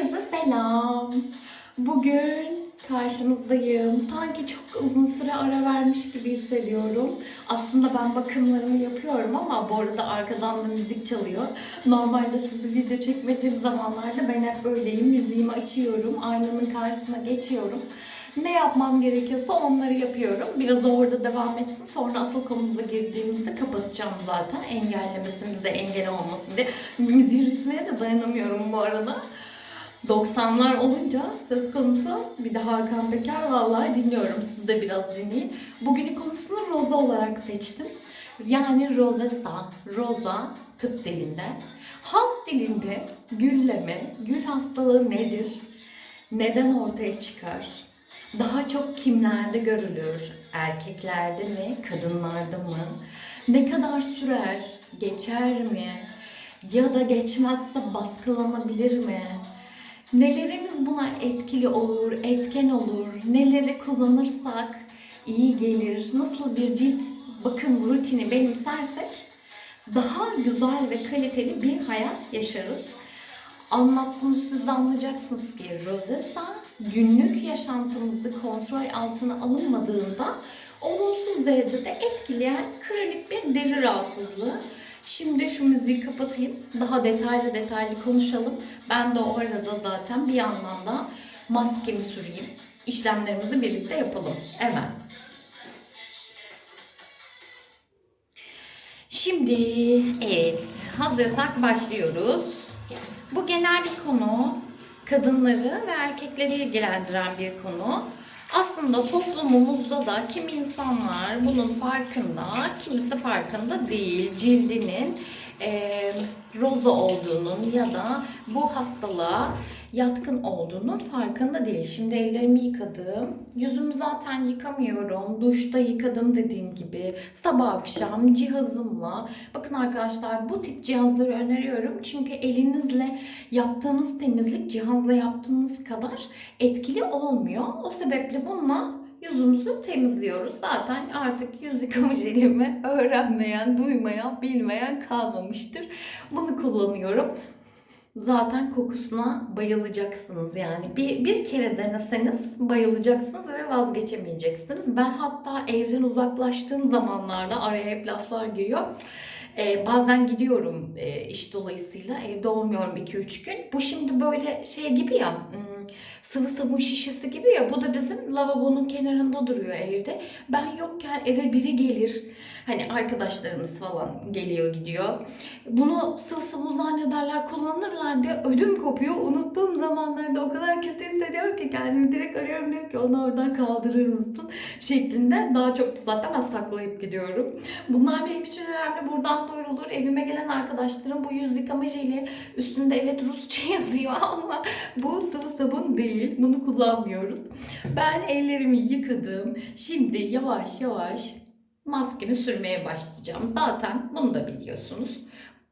Herkese selam. Bugün karşınızdayım. Sanki çok uzun süre ara vermiş gibi hissediyorum. Aslında ben bakımlarımı yapıyorum ama bu arada arkadan da müzik çalıyor. Normalde sizi video çekmediğim zamanlarda ben hep böyleyim. Müziğimi açıyorum, aynanın karşısına geçiyorum. Ne yapmam gerekiyorsa onları yapıyorum. Biraz orada devam etsin. Sonra asıl konumuza girdiğimizde kapatacağım zaten. Engellemesin, bize engel olmasın diye. Müziği ritmine de dayanamıyorum bu arada. 90'lar olunca söz konusu bir de Hakan Peker vallahi dinliyorum. Siz de biraz dinleyin. Bugünün konusunu roza olarak seçtim. Yani rozesa, roza tıp dilinde. Halk dilinde gülleme, gül hastalığı nedir? Neden ortaya çıkar? Daha çok kimlerde görülür? Erkeklerde mi, kadınlarda mı? Ne kadar sürer? Geçer mi? Ya da geçmezse baskılanabilir mi? Nelerimiz buna etkili olur, etken olur? Neleri kullanırsak iyi gelir? Nasıl bir cilt bakım rutini benimsersek daha güzel ve kaliteli bir hayat yaşarız. Anlattığımı siz de anlayacaksınız ki rozesa günlük yaşantımızda kontrol altına alınmadığında olumsuz derecede etkileyen kronik bir deri rahatsızlığı. Şimdi şu müziği kapatayım. Daha detaylı detaylı konuşalım. Ben de o arada zaten bir yandan da maskemi süreyim. İşlemlerimizi birlikte yapalım. Hemen. Şimdi evet hazırsak başlıyoruz. Bu genel bir konu. Kadınları ve erkekleri ilgilendiren bir konu. Aslında toplumumuzda da kimi insanlar bunun farkında, kimisi farkında değil. Cildinin eee roza olduğunun ya da bu hastalığa yatkın olduğunun farkında değil. Şimdi ellerimi yıkadım. Yüzümü zaten yıkamıyorum. Duşta yıkadım dediğim gibi. Sabah akşam cihazımla. Bakın arkadaşlar bu tip cihazları öneriyorum. Çünkü elinizle yaptığınız temizlik cihazla yaptığınız kadar etkili olmuyor. O sebeple bununla yüzümüzü temizliyoruz. Zaten artık yüz yıkama jelimi öğrenmeyen, duymayan, bilmeyen kalmamıştır. Bunu kullanıyorum. Zaten kokusuna bayılacaksınız yani. Bir, bir kere deneseniz bayılacaksınız ve vazgeçemeyeceksiniz. Ben hatta evden uzaklaştığım zamanlarda araya hep laflar giriyor. Ee, bazen gidiyorum e, iş dolayısıyla evde olmuyorum 2-3 gün. Bu şimdi böyle şey gibi ya hmm, sıvı sabun şişesi gibi ya bu da bizim lavabonun kenarında duruyor evde. Ben yokken eve biri gelir. Hani arkadaşlarımız falan geliyor gidiyor. Bunu sıvı sabun zannederler kullanırlar diye ödüm kopuyor. Unuttuğum zamanlarda o kadar kötü hissediyorum ki kendimi direkt arıyorum diyorum ki onu oradan kaldırır mısın şeklinde. Daha çok zaten ben saklayıp gidiyorum. Bunlar benim için önemli. Buradan duyurulur. Evime gelen arkadaşlarım bu yüz yıkama jeli üstünde evet Rusça yazıyor ama bu sıvı sabun değil. Bunu kullanmıyoruz. Ben ellerimi yıkadım. Şimdi yavaş yavaş maskemi sürmeye başlayacağım. Zaten bunu da biliyorsunuz.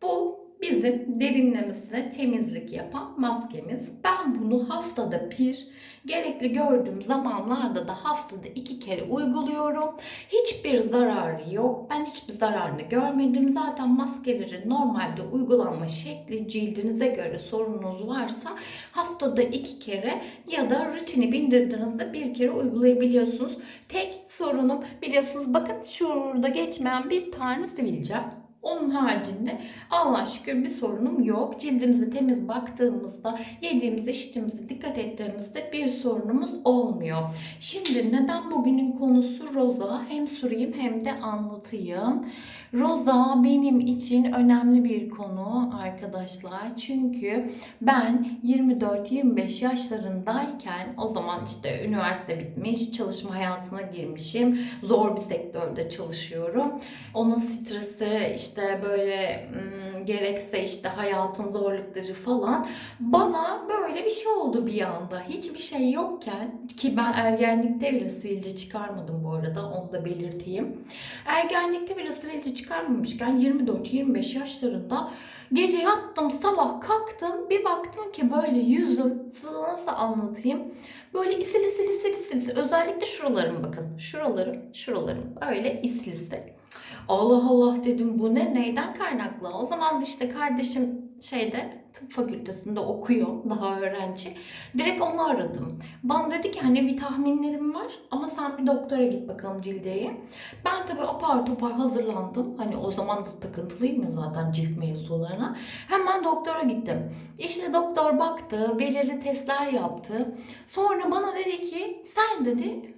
Bu bizim derinlemesine temizlik yapan maskemiz. Ben bunu haftada bir, gerekli gördüğüm zamanlarda da haftada iki kere uyguluyorum. Hiçbir zararı yok. Ben hiçbir zararını görmedim. Zaten maskelerin normalde uygulanma şekli cildinize göre sorununuz varsa haftada iki kere ya da rutini bindirdiğinizde bir kere uygulayabiliyorsunuz. Tek sorunum biliyorsunuz bakın şurada geçmeyen bir tane sivilcem. Onun haricinde Allah şükür bir sorunum yok. Cildimize temiz baktığımızda, yediğimiz, içtiğimize dikkat ettiğimizde bir sorunumuz olmuyor. Şimdi neden bugünün konusu roza? Hem sorayım hem de anlatayım. Roza benim için önemli bir konu arkadaşlar. Çünkü ben 24-25 yaşlarındayken o zaman işte üniversite bitmiş, çalışma hayatına girmişim. Zor bir sektörde çalışıyorum. Onun stresi işte böyle ım, gerekse işte hayatın zorlukları falan bana böyle bir şey oldu bir anda. Hiçbir şey yokken ki ben ergenlikte bile sivilce çıkarmadım bu arada onu da belirteyim. Ergenlikte bile sivilce çıkarmamışken 24-25 yaşlarında gece yattım sabah kalktım bir baktım ki böyle yüzüm size nasıl anlatayım böyle isil isil isil isil, özellikle şuralarım bakın şuralarım şuralarım öyle isil isil. Allah Allah dedim bu ne neyden kaynaklı o zaman işte kardeşim şeyde tıp fakültesinde okuyor daha öğrenci. Direkt onu aradım. Bana dedi ki hani bir tahminlerim var ama sen bir doktora git bakalım cildeye. Ben tabii apar topar hazırlandım. Hani o zaman da takıntılıyım ya zaten cilt mevzularına. Hemen doktora gittim. İşte doktor baktı, belirli testler yaptı. Sonra bana dedi ki sen dedi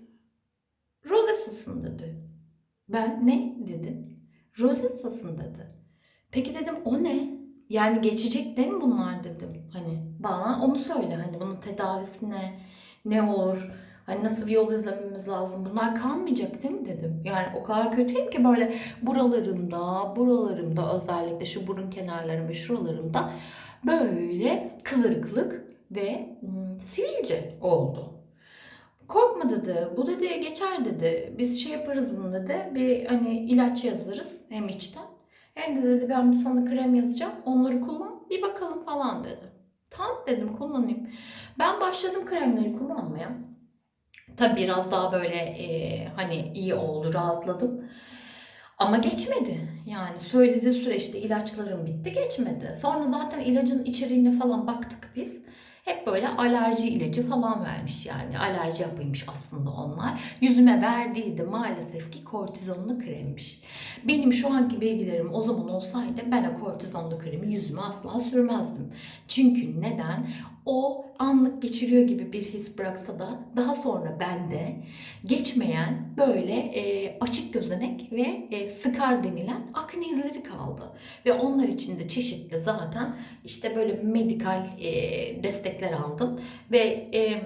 rozetasın dedi. Ben ne dedim? Rozetasın dedi. Peki dedim o ne? Yani geçecek değil mi bunlar dedim. Hani bana onu söyle. Hani bunun tedavisi ne? Ne olur? Hani nasıl bir yol izlememiz lazım? Bunlar kalmayacak değil mi dedim. Yani o kadar kötüyüm ki böyle buralarımda, buralarımda özellikle şu burun kenarlarım ve şuralarımda böyle kızarıklık ve hmm, sivilce oldu. Korkma dedi. Bu dedi geçer dedi. Biz şey yaparız bunu dedi. Bir hani ilaç yazarız hem içten. Hem de dedi ben bir sana krem yazacağım. Onları kullan. Bir bakalım falan dedi. Tamam dedim kullanayım. Ben başladım kremleri kullanmaya. Tabii biraz daha böyle e, hani iyi oldu, rahatladım. Ama geçmedi. Yani söylediği süreçte ilaçlarım bitti, geçmedi. Sonra zaten ilacın içeriğine falan baktık biz. Hep böyle alerji ilacı falan vermiş yani. Alerji yapıymış aslında onlar. Yüzüme verdiği maalesef ki kortizonlu kremmiş. Benim şu anki bilgilerim o zaman olsaydı ben o kortizonlu kremi yüzüme asla sürmezdim. Çünkü neden? O anlık geçiriyor gibi bir his bıraksa da daha sonra bende geçmeyen böyle e, açık gözenek ve e, sıkar denilen akne izleri kaldı. Ve onlar için de çeşitli zaten işte böyle medikal e, destekler aldım ve e,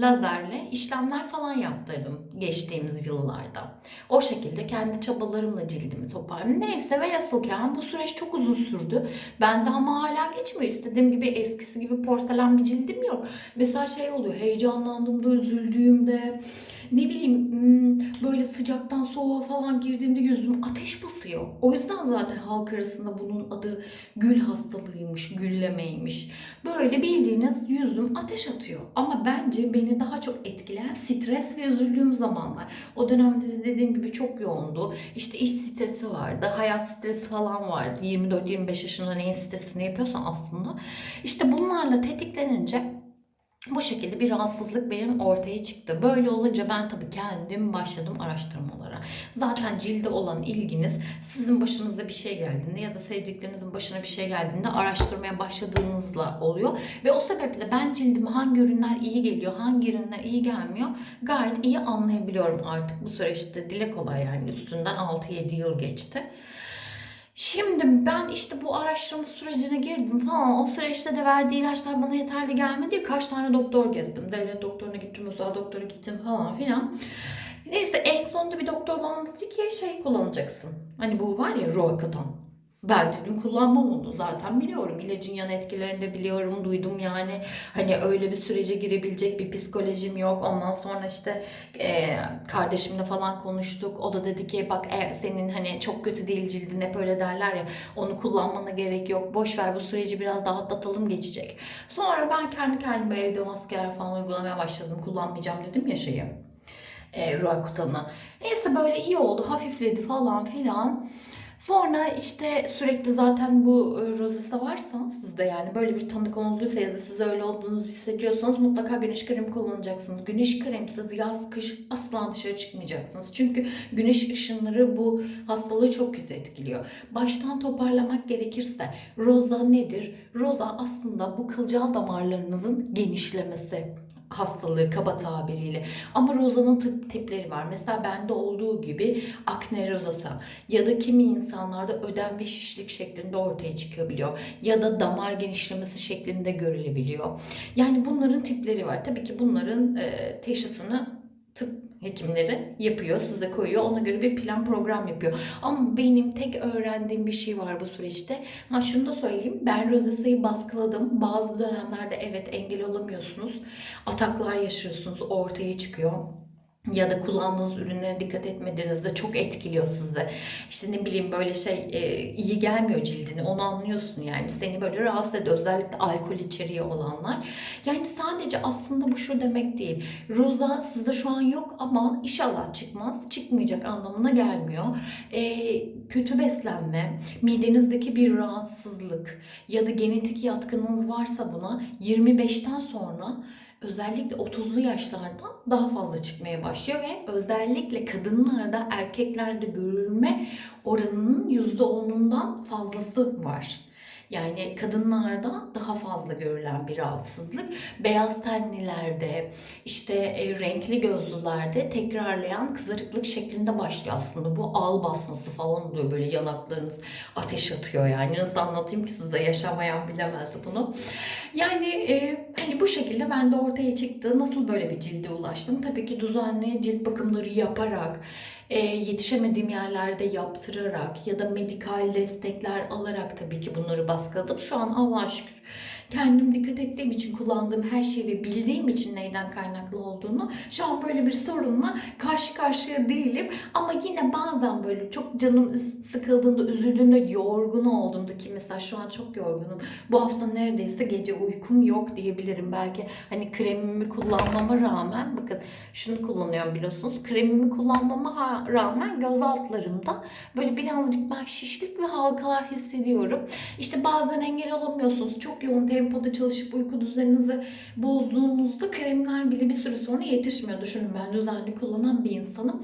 lazerle işlemler falan yaptırdım geçtiğimiz yıllarda. O şekilde kendi çabalarımla cildimi toparladım. Neyse velhasılken bu süreç çok uzun sürdü. Bende ama hala geçmiyor. İstediğim gibi eskisi gibi porselen bir cildim yok. Mesela şey oluyor heyecanlandığımda, üzüldüğümde ne bileyim hmm, böyle sıcaktan soğuğa falan girdiğimde yüzüm ateş basıyor. O yüzden zaten halk arasında bunun adı gül hastalığıymış, güllemeymiş. Böyle bildiğiniz yüzüm ateş atıyor. Ama bence beni daha çok etkileyen stres ve üzüldüğüm zamanlar. O dönemde de dediğim gibi çok yoğundu. İşte iş stresi vardı, hayat stresi falan vardı. 24-25 yaşında neyin stresini yapıyorsan aslında. İşte bunlarla tetiklenince bu şekilde bir rahatsızlık benim ortaya çıktı. Böyle olunca ben tabii kendim başladım araştırmalara. Zaten cilde olan ilginiz sizin başınıza bir şey geldiğinde ya da sevdiklerinizin başına bir şey geldiğinde araştırmaya başladığınızla oluyor. Ve o sebeple ben cildime hangi ürünler iyi geliyor, hangi ürünler iyi gelmiyor gayet iyi anlayabiliyorum artık bu süreçte. Dile kolay yani üstünden 6-7 yıl geçti. Şimdi ben işte bu araştırma sürecine girdim falan. O süreçte de verdiği ilaçlar bana yeterli gelmedi. Kaç tane doktor gezdim. Devlet doktoruna gittim, özel doktora gittim falan filan. Neyse en sonunda bir doktor bana dedi ki şey kullanacaksın. Hani bu var ya Roaccutane. Ben dedim kullanmam onu zaten biliyorum. İlacın yan etkilerini de biliyorum, duydum yani. Hani öyle bir sürece girebilecek bir psikolojim yok. Ondan sonra işte e, kardeşimle falan konuştuk. O da dedi ki bak e, senin hani çok kötü değil cildin hep öyle derler ya. Onu kullanmana gerek yok. Boş ver bu süreci biraz daha atlatalım geçecek. Sonra ben kendi kendime evde maskeler falan uygulamaya başladım. Kullanmayacağım dedim ya şeyi. E, Roaccutane'ı. Neyse böyle iyi oldu. Hafifledi falan filan. Sonra işte sürekli zaten bu e, rozesi varsa sizde yani böyle bir tanı konulduysa ya da siz öyle olduğunuzu hissediyorsanız mutlaka güneş kremi kullanacaksınız. Güneş kremsiz yaz kış asla dışarı çıkmayacaksınız. Çünkü güneş ışınları bu hastalığı çok kötü etkiliyor. Baştan toparlamak gerekirse roza nedir? Roza aslında bu kılcal damarlarınızın genişlemesi hastalığı kaba tabiriyle. Ama rozanın tıp tipleri var. Mesela bende olduğu gibi akne rozası ya da kimi insanlarda ödem ve şişlik şeklinde ortaya çıkabiliyor. Ya da damar genişlemesi şeklinde görülebiliyor. Yani bunların tipleri var. Tabii ki bunların e, teşhisini tıp hekimleri yapıyor, size koyuyor. Ona göre bir plan program yapıyor. Ama benim tek öğrendiğim bir şey var bu süreçte. Ha şunu da söyleyeyim. Ben rozesayı baskıladım. Bazı dönemlerde evet engel olamıyorsunuz. Ataklar yaşıyorsunuz. Ortaya çıkıyor. Ya da kullandığınız ürünlere dikkat etmediğinizde çok etkiliyor sizi. İşte ne bileyim böyle şey e, iyi gelmiyor cildine onu anlıyorsun yani. Seni böyle rahatsız ediyor özellikle alkol içeriği olanlar. Yani sadece aslında bu şu demek değil. Roza sizde şu an yok ama inşallah çıkmaz. Çıkmayacak anlamına gelmiyor. E, kötü beslenme, midenizdeki bir rahatsızlık ya da genetik yatkınlığınız varsa buna 25'ten sonra özellikle 30'lu yaşlarda daha fazla çıkmaya başlıyor ve özellikle kadınlarda erkeklerde görülme oranının %10'undan fazlası var. Yani kadınlarda daha fazla görülen bir rahatsızlık. Beyaz tenlilerde, işte e, renkli gözlülerde tekrarlayan kızarıklık şeklinde başlıyor aslında. Bu al basması falan oluyor böyle yanaklarınız ateş atıyor yani. Nasıl anlatayım ki size yaşamayan bilemez bunu. Yani e, hani bu şekilde ben de ortaya çıktı. Nasıl böyle bir cilde ulaştım? Tabii ki düzenli cilt bakımları yaparak, e, yetişemediğim yerlerde yaptırarak ya da medikal destekler alarak tabii ki bunları baskıladım. Şu an Allah'a şükür kendim dikkat ettiğim için kullandığım her şeyi ve bildiğim için neyden kaynaklı olduğunu şu an böyle bir sorunla karşı karşıya değilim. Ama yine bazen böyle çok canım sıkıldığında, üzüldüğümde, yorgun olduğumda ki mesela şu an çok yorgunum. Bu hafta neredeyse gece uykum yok diyebilirim. Belki hani kremimi kullanmama rağmen bakın şunu kullanıyorum biliyorsunuz. Kremimi kullanmama rağmen göz altlarımda böyle birazcık ben şişlik ve halkalar hissediyorum. İşte bazen engel olamıyorsunuz. Çok yoğun tempoda çalışıp uyku düzeninizi bozduğunuzda kremler bile bir süre sonra yetişmiyor. Düşünün ben düzenli kullanan bir insanım.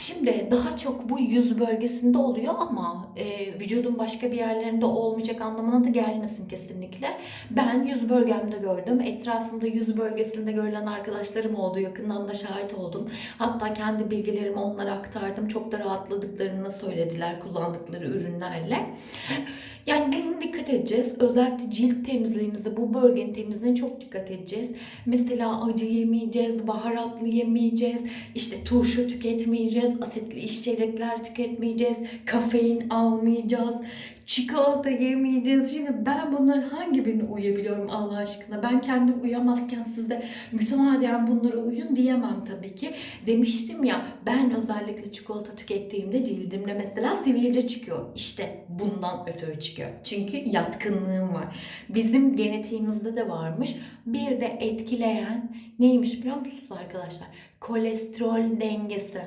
Şimdi daha çok bu yüz bölgesinde oluyor ama e, vücudun başka bir yerlerinde olmayacak anlamına da gelmesin kesinlikle. Ben yüz bölgemde gördüm. Etrafımda yüz bölgesinde görülen arkadaşlarım oldu. Yakından da şahit oldum. Hatta kendi bilgilerimi onlara aktardım. Çok da rahatladıklarını söylediler kullandıkları ürünlerle. Yani bunun dikkat edeceğiz. Özellikle cilt temizliğimizde bu bölgenin temizliğine çok dikkat edeceğiz. Mesela acı yemeyeceğiz, baharatlı yemeyeceğiz, işte turşu tüketmeyeceğiz, asitli içecekler tüketmeyeceğiz, kafein almayacağız, çikolata yemeyeceğiz. Şimdi ben bunların hangi birine uyabiliyorum Allah aşkına? Ben kendim uyamazken siz de mütemadiyen bunlara uyun diyemem tabii ki. Demiştim ya ben özellikle çikolata tükettiğimde cildimde mesela sivilce çıkıyor. İşte bundan ötürü çıkıyor. Çünkü yatkınlığım var. Bizim genetiğimizde de varmış. Bir de etkileyen neymiş biliyor musunuz arkadaşlar? Kolesterol dengesi.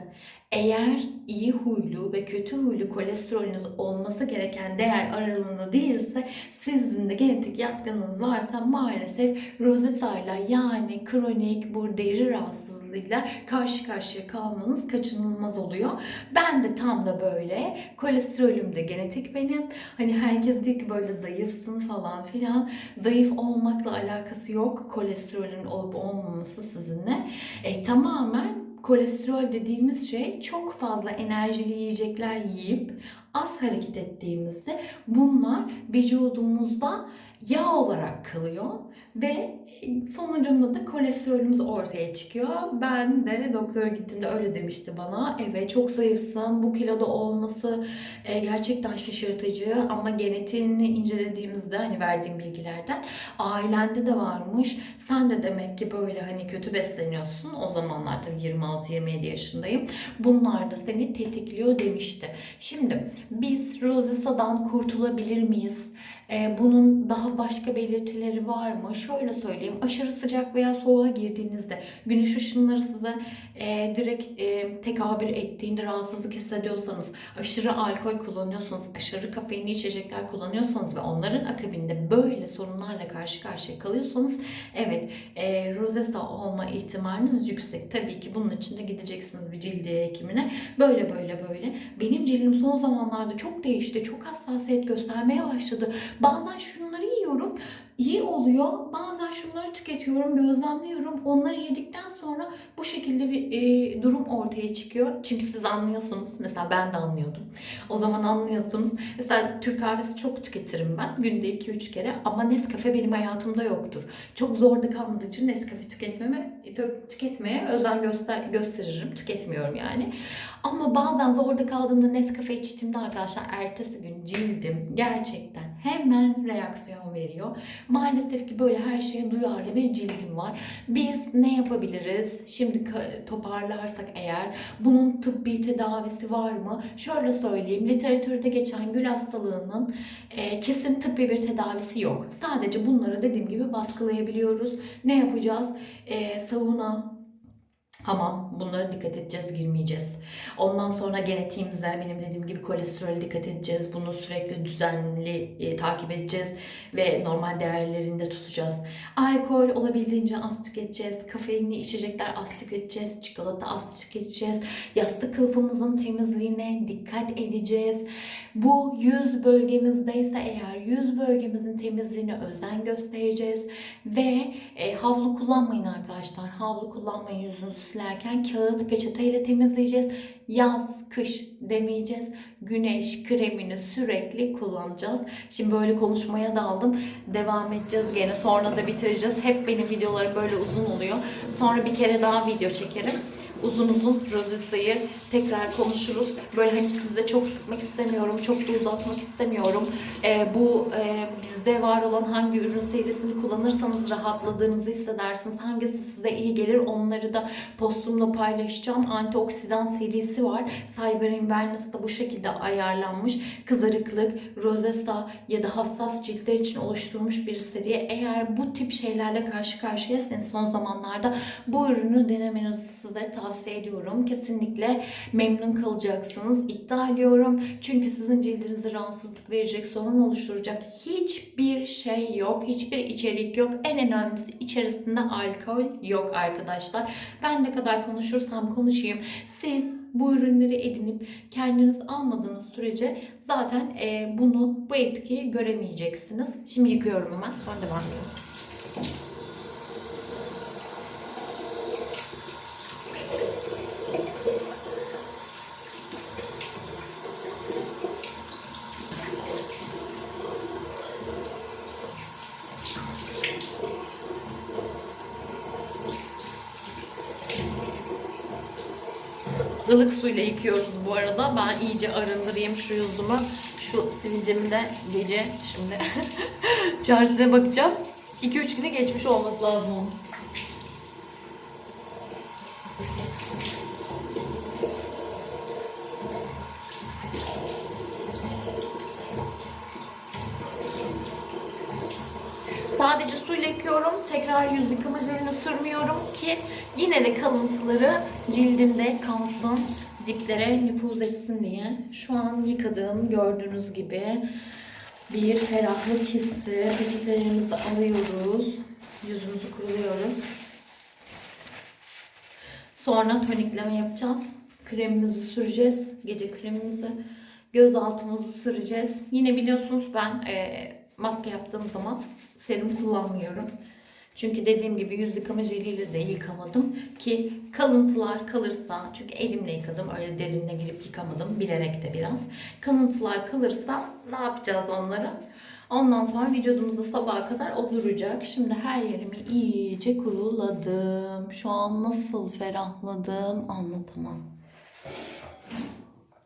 Eğer iyi huylu ve kötü huylu kolesterolünüz olması gereken değer aralığında değilse sizin de genetik yatkınlığınız varsa maalesef rozetayla yani kronik bu deri rahatsızlığıyla karşı karşıya kalmanız kaçınılmaz oluyor. Ben de tam da böyle. Kolesterolüm de genetik benim. Hani herkes diyor ki böyle zayıfsın falan filan. Zayıf olmakla alakası yok. Kolesterolün olup olmaması sizinle. E, tamamen kolesterol dediğimiz şey çok fazla enerjili yiyecekler yiyip az hareket ettiğimizde bunlar vücudumuzda yağ olarak kalıyor ve sonucunda da kolesterolümüz ortaya çıkıyor. Ben de doktora gittiğimde öyle demişti bana. Evet çok zayıfsın. Bu kiloda olması e, gerçekten şaşırtıcı ama genetiğini incelediğimizde hani verdiğim bilgilerden ailende de varmış. Sen de demek ki böyle hani kötü besleniyorsun. O zamanlar tabii 26-27 yaşındayım. Bunlar da seni tetikliyor demişti. Şimdi biz rozisa'dan kurtulabilir miyiz? Ee, bunun daha başka belirtileri var mı? Şöyle söyleyeyim. Aşırı sıcak veya soğuğa girdiğinizde güneş ışınları size e, direkt e, tekabül ettiğinde rahatsızlık hissediyorsanız, aşırı alkol kullanıyorsanız, aşırı kafeinli içecekler kullanıyorsanız ve onların akabinde böyle sorunlarla karşı karşıya kalıyorsanız evet e, rozesa olma ihtimaliniz yüksek. Tabii ki bunun için de gideceksiniz bir cildiye hekimine. Böyle böyle böyle. Benim cildim son zamanlarda çok değişti. Çok hassasiyet göstermeye başladı. Bazen şunları yiyorum iyi oluyor. Bazen şunları tüketiyorum, gözlemliyorum. Onları yedikten sonra bu şekilde bir e, durum ortaya çıkıyor. Çünkü siz anlıyorsunuz. Mesela ben de anlıyordum. O zaman anlıyorsunuz. Mesela Türk kahvesi çok tüketirim ben. Günde 2-3 kere. Ama Nescafe benim hayatımda yoktur. Çok zorda kalmadıkça Nescafe tüketmeme, tü- tüketmeye özen göster gösteririm. Tüketmiyorum yani. Ama bazen zorda kaldığımda Nescafe içtiğimde arkadaşlar ertesi gün cildim gerçekten hemen reaksiyon veriyor. Maalesef ki böyle her şeye duyarlı bir cildim var. Biz ne yapabiliriz? Şimdi toparlarsak eğer bunun tıbbi tedavisi var mı? Şöyle söyleyeyim. Literatürde geçen gül hastalığının e, kesin tıbbi bir tedavisi yok. Sadece bunları dediğim gibi baskılayabiliyoruz. Ne yapacağız? E, sauna, Hamam. Bunlara dikkat edeceğiz, girmeyeceğiz. Ondan sonra genetiğimize, benim dediğim gibi kolesterole dikkat edeceğiz. Bunu sürekli düzenli e, takip edeceğiz ve normal değerlerinde tutacağız. Alkol olabildiğince az tüketeceğiz. Kafeinli içecekler az tüketeceğiz. Çikolata az tüketeceğiz. Yastık kılıfımızın temizliğine dikkat edeceğiz. Bu yüz bölgemizdeyse eğer yüz bölgemizin temizliğine özen göstereceğiz. Ve e, havlu kullanmayın arkadaşlar. Havlu kullanmayın yüzünüzü silerken. Kağıt peçeteyle temizleyeceğiz. Yaz, kış demeyeceğiz. Güneş kremini sürekli kullanacağız. Şimdi böyle konuşmaya daldım. Devam edeceğiz gene. Sonra da bitireceğiz. Hep benim videolarım böyle uzun oluyor. Sonra bir kere daha video çekerim uzun uzun Rosisa'yı tekrar konuşuruz. Böyle hani sizi de çok sıkmak istemiyorum, çok da uzatmak istemiyorum. Ee, bu e, bizde var olan hangi ürün serisini kullanırsanız rahatladığınızı hissedersiniz. Hangisi size iyi gelir onları da postumda paylaşacağım. Antioksidan serisi var. Cyber Wellness da bu şekilde ayarlanmış. Kızarıklık, rozesa ya da hassas ciltler için oluşturulmuş bir seri. Eğer bu tip şeylerle karşı karşıyaysanız son zamanlarda bu ürünü denemenizi size tavsiye ediyorum. Kesinlikle memnun kalacaksınız. İddia ediyorum. Çünkü sizin cildinize rahatsızlık verecek, sorun oluşturacak hiçbir şey yok. Hiçbir içerik yok. En önemlisi içerisinde alkol yok arkadaşlar. Ben ne kadar konuşursam konuşayım. Siz bu ürünleri edinip kendiniz almadığınız sürece zaten e, bunu bu etkiyi göremeyeceksiniz. Şimdi yıkıyorum hemen. Sonra devam edelim. Suyla yıkıyoruz bu arada. Ben iyice arındırayım şu yüzümü. Şu sivilcemi de gece şimdi çaresine bakacağım. 2-3 güne geçmiş olması lazım onun. Sadece suyla yıkıyorum. Tekrar yüz yıkama jelini sürmüyorum ki yine de kalıntıları cildimde kalsın, diplere nüfuz etsin diye. Şu an yıkadığım gördüğünüz gibi bir ferahlık hissi. Peçetelerimizi alıyoruz. Yüzümüzü kuruluyoruz. Sonra tonikleme yapacağız. Kremimizi süreceğiz. Gece kremimizi. Göz altımızı süreceğiz. Yine biliyorsunuz ben e, maske yaptığım zaman serum kullanmıyorum. Çünkü dediğim gibi yüz yıkama jeliyle de yıkamadım ki kalıntılar kalırsa çünkü elimle yıkadım öyle derinine girip yıkamadım bilerek de biraz. Kalıntılar kalırsa ne yapacağız onları? Ondan sonra vücudumuzda sabaha kadar o duracak. Şimdi her yerimi iyice kuruladım. Şu an nasıl ferahladım anlatamam.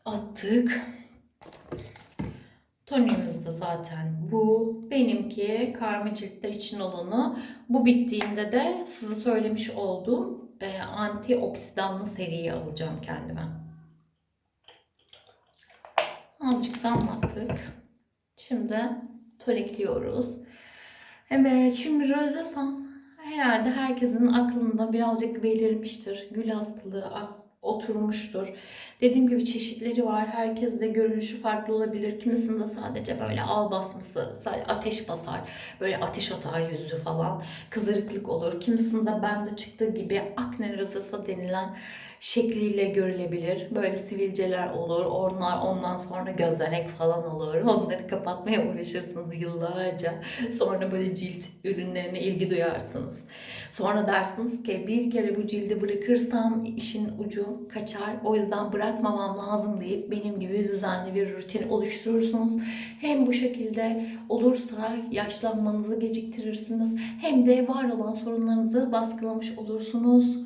Attık. Tonimiz de zaten bu. Benimki karma ciltler için olanı. Bu bittiğinde de size söylemiş olduğum e, antioksidanlı seriyi alacağım kendime. Azıcık damlattık. Şimdi tonikliyoruz. Evet şimdi rozesa herhalde herkesin aklında birazcık belirmiştir. Gül hastalığı oturmuştur. Dediğim gibi çeşitleri var. Herkes de görünüşü farklı olabilir. Kimisinde sadece böyle al basması, ateş basar. Böyle ateş atar yüzü falan. Kızarıklık olur. Kimisinde bende çıktığı gibi akne rozasa denilen şekliyle görülebilir. Böyle sivilceler olur. Onlar ondan sonra gözenek falan olur. Onları kapatmaya uğraşırsınız yıllarca. Sonra böyle cilt ürünlerine ilgi duyarsınız. Sonra dersiniz ki bir kere bu cildi bırakırsam işin ucu kaçar. O yüzden bırakmamam lazım deyip benim gibi düzenli bir rutin oluşturursunuz. Hem bu şekilde olursa yaşlanmanızı geciktirirsiniz. Hem de var olan sorunlarınızı baskılamış olursunuz.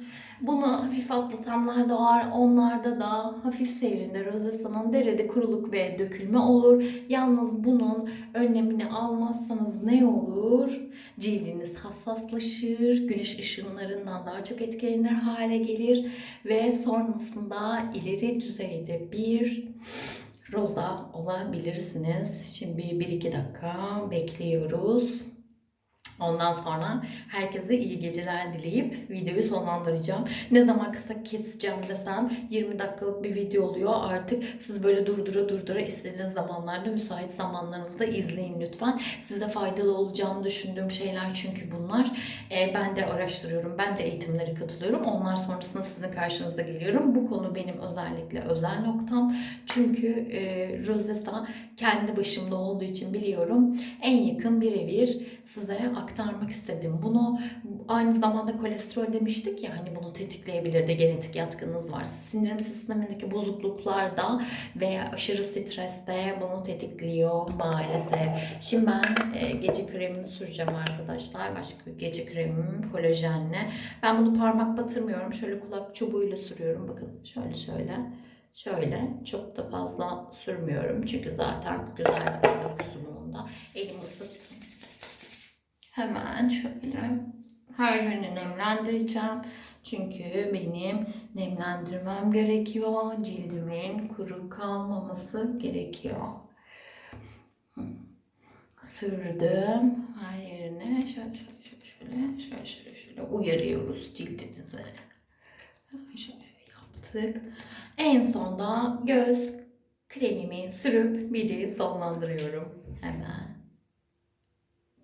Bunu hafif atlatanlar da var. Onlarda da hafif seyrinde rozesanın derede kuruluk ve dökülme olur. Yalnız bunun önlemini almazsanız ne olur? Cildiniz hassaslaşır, güneş ışınlarından daha çok etkilenir hale gelir ve sonrasında ileri düzeyde bir roza olabilirsiniz. Şimdi 1-2 dakika bekliyoruz. Ondan sonra herkese iyi geceler dileyip videoyu sonlandıracağım. Ne zaman kısa keseceğim desem 20 dakikalık bir video oluyor. Artık siz böyle durdura durdura istediğiniz zamanlarda müsait zamanlarınızda izleyin lütfen. Size faydalı olacağını düşündüğüm şeyler çünkü bunlar. Ee, ben de araştırıyorum. Ben de eğitimlere katılıyorum. Onlar sonrasında sizin karşınıza geliyorum. Bu konu benim özellikle özel noktam. Çünkü e, Rosetta kendi başımda olduğu için biliyorum. En yakın birebir size aktarmak istedim. Bunu aynı zamanda kolesterol demiştik ya hani bunu tetikleyebilir de genetik yatkınız varsa sindirim sistemindeki bozukluklarda veya aşırı streste bunu tetikliyor maalesef. Şimdi ben e, gece kremini süreceğim arkadaşlar. Başka bir gece kremim kolajenle. Ben bunu parmak batırmıyorum. Şöyle kulak çubuğuyla sürüyorum. Bakın şöyle şöyle. Şöyle çok da fazla sürmüyorum. Çünkü zaten güzel bir dokusu bunun da. Elimi ısıttım. Hemen şöyle her yerini nemlendireceğim. Çünkü benim nemlendirmem gerekiyor. Cildimin kuru kalmaması gerekiyor. Sürdüm her yerine. Şöyle şöyle şöyle şöyle şöyle şöyle, şöyle uyarıyoruz cildimizi. Şöyle yaptık. En sonda göz kremimi sürüp biri sonlandırıyorum. Hemen.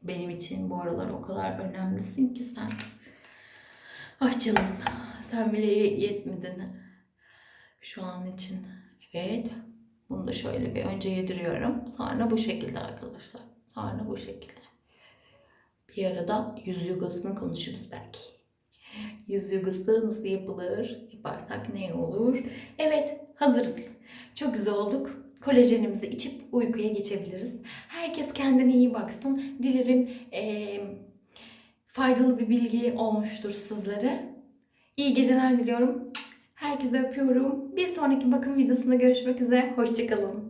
Benim için bu aralar o kadar önemlisin ki sen. Ah canım. Sen bile yetmedin. Şu an için. Evet. Bunu da şöyle bir önce yediriyorum. Sonra bu şekilde arkadaşlar. Sonra bu şekilde. Bir arada yüz yogasını konuşuruz belki. Yüz yogası nasıl yapılır? Yaparsak ne olur? Evet, hazırız. Çok güzel olduk. Kolajenimizi içip uykuya geçebiliriz. Herkes kendine iyi baksın. Dilerim eee, faydalı bir bilgi olmuştur sizlere. İyi geceler diliyorum. Herkese öpüyorum. Bir sonraki bakım videosunda görüşmek üzere. Hoşçakalın.